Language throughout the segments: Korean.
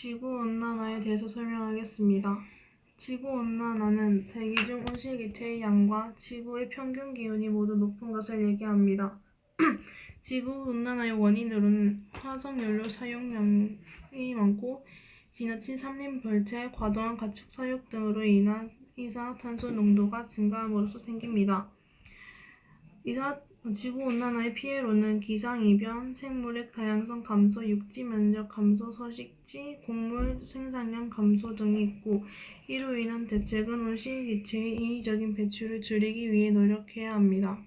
지구온난화에 대해서 설명하겠습니다. 지구온난화는 대기 중 온실기체의 양과 지구의 평균 기온이 모두 높은 것을 얘기합니다. 지구온난화의 원인으로는 화석연료 사용량이 많고 지나친 산림 벌채, 과도한 가축 사육 등으로 인한 이산화탄소 농도가 증가함으로써 생깁니다. 이사 지구온난화의 피해로는 기상이변, 생물의 다양성 감소, 육지 면적 감소, 서식지, 곡물 생산량 감소 등이 있고 이로 인한 대책은 온실기체의 인위적인 배출을 줄이기 위해 노력해야 합니다.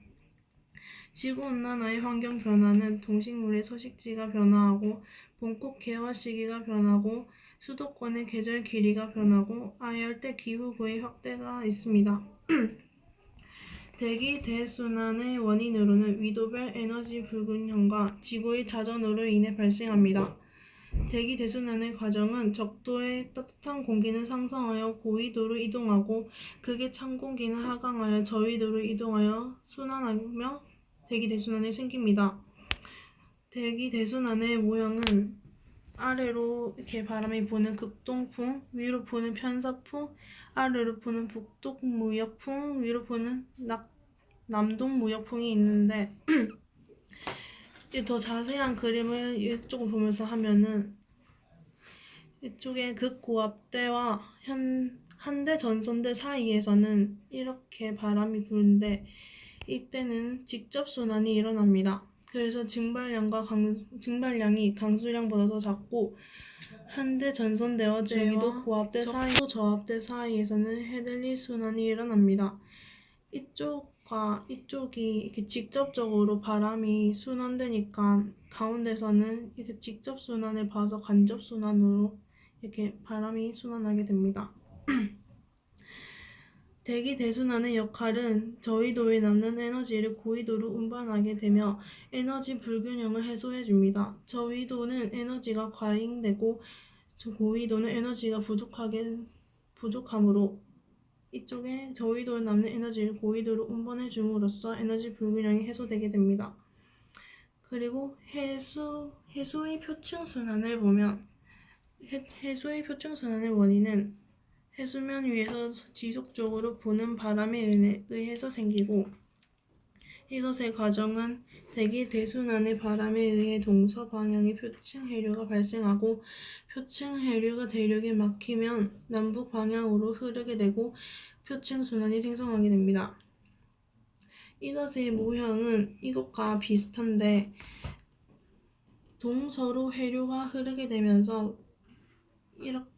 지구온난화의 환경 변화는 동식물의 서식지가 변화하고 봄꽃 개화 시기가 변하고 수도권의 계절 길이가 변하고 아열대 기후구의 확대가 있습니다. 대기 대순환의 원인으로는 위도별 에너지 불균형과 지구의 자전으로 인해 발생합니다. 대기 대순환의 과정은 적도의 따뜻한 공기는 상승하여 고위도로 이동하고 극의 찬 공기는 하강하여 저위도로 이동하여 순환하며 대기 대순환이 생깁니다. 대기 대순환의 모형은 아래로 이렇게 바람이 부는 극동풍, 위로 부는 편서풍, 아래로 부는 북동무역풍, 위로 부는 낙, 남동 무역풍이 있는데 이더 자세한 그림을 이쪽을 보면서 하면은 이쪽에 극고압대와 현 한대 전선대 사이에서는 이렇게 바람이 부는데 이때는 직접 순환이 일어납니다. 그래서 증발량과 강, 증발량이 강수량보다 더 작고 한대 전선대와 중위도 고압대 사이, 저압대 사이에서는 헤들리 순환이 일어납니다. 이쪽과 이쪽이 이렇게 직접적으로 바람이 순환되니까 가운데서는 이렇게 직접 순환을 봐서 간접 순환으로 이렇게 바람이 순환하게 됩니다. 대기 대순환의 역할은 저위도에 남는 에너지를 고위도로 운반하게 되며 에너지 불균형을 해소해 줍니다. 저위도는 에너지가 과잉되고 저 고위도는 에너지가 부족하게 부족하므로 이쪽에 저위도에 남는 에너지를 고위도로 운반해 줌으로써 에너지 불균형이 해소되게 됩니다. 그리고 해수 해수의 표층 순환을 보면 해, 해수의 표층 순환의 원인은 해수면 위에서 지속적으로 부는 바람에 의해- 의해서 생기고 이것의 과정은 대기 대순환의 바람에 의해 동서 방향의 표층 해류가 발생하고 표층 해류가 대륙에 막히면 남북 방향으로 흐르게 되고 표층 순환이 생성하게 됩니다. 이것의 모형은 이것과 비슷한데 동서로 해류가 흐르게 되면서 이렇게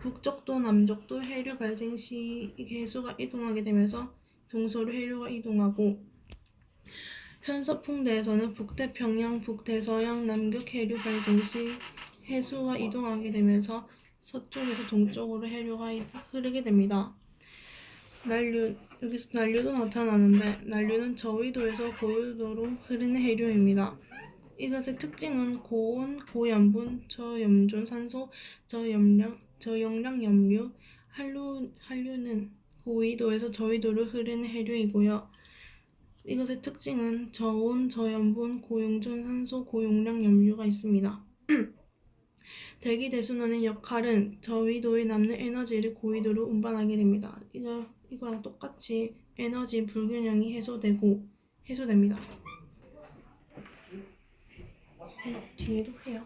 북쪽도 남쪽도 해류 발생 시 해수가 이동하게 되면서 동서로 해류가 이동하고 편서풍대에서는 북태평양, 북대서양, 남극 해류 발생 시 해수가 이동하게 되면서 서쪽에서 동쪽으로 해류가 이- 흐르게 됩니다. 난류 여기서 난류도 나타나는데 난류는 저위도에서 고위도로 흐르는 해류입니다. 이것의 특징은 고온, 고염분, 저염존 산소, 저염량, 저용량 염류, 한류, 한류는 고위도에서 저위도로 흐르는 해류이고요. 이것의 특징은 저온, 저염분, 고용존 산소, 고용량 염류가 있습니다. 대기 대순환의 역할은 저위도에 남는 에너지를 고위도로 운반하게 됩니다. 이거 이거랑 똑같이 에너지 불균형이 해소되고 해소됩니다. 뒤에도 해요.